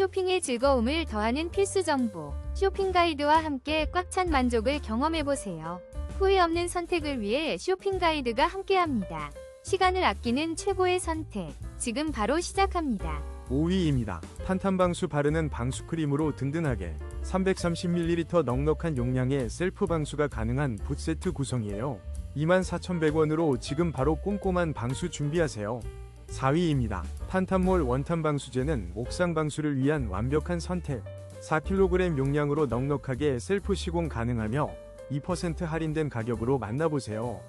쇼핑의 즐거움을 더하는 필수 정보. 쇼핑 가이드와 함께 꽉 찬 만족을 경험해보세요. 후회 없는 선택을 위해 쇼핑 가이드가 함께합니다. 시간을 아끼는 최고의 선택. 지금 바로 시작합니다. 5위입니다. 탄탄방수 바르는 방수크림으로 든든하게 330ml 넉넉한 용량의 셀프 방수가 가능한 붓세트 구성이에요. 24,100원으로 지금 바로 꼼꼼한 방수 준비하세요. 4위입니다. 탄탄몰 원탄 방수제는 옥상 방수를 위한 완벽한 선택. 4kg 용량으로 넉넉하게 셀프 시공 가능하며 2% 할인된 가격으로 만나보세요.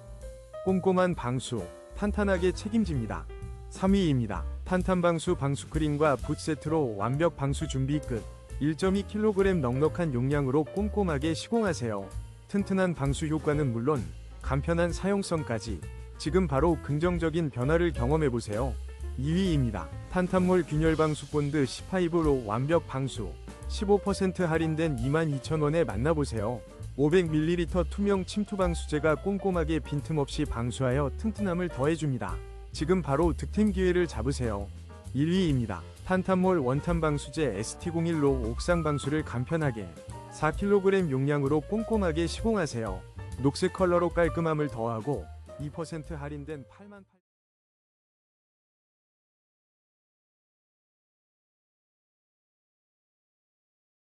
꼼꼼한 방수, 탄탄하게 책임집니다. 3위입니다. 탄탄방수 방수크림과 붓 세트로 완벽 방수 준비 끝. 1.2kg 넉넉한 용량으로 꼼꼼하게 시공하세요. 튼튼한 방수 효과는 물론 간편한 사용성까지 지금 바로 긍정적인 변화를 경험해보세요. 2위입니다. 탄탄몰 균열 방 수 본드 15로 완벽 방수 15% 할인된 22,000원에 만나보세요. 500ml 투명 침투 방수제가 꼼꼼하게 빈틈없이 방수하여 튼튼함을 더해줍니다. 지금 바로 득템 기회를 잡으세요. 1위입니다. 탄탄몰 원탄 방수제 ST01로 옥상 방수를 간편하게 4kg 용량으로 꼼꼼하게 시공하세요. 녹색 컬러로 깔끔함을 더하고 2% 할인된 8만 8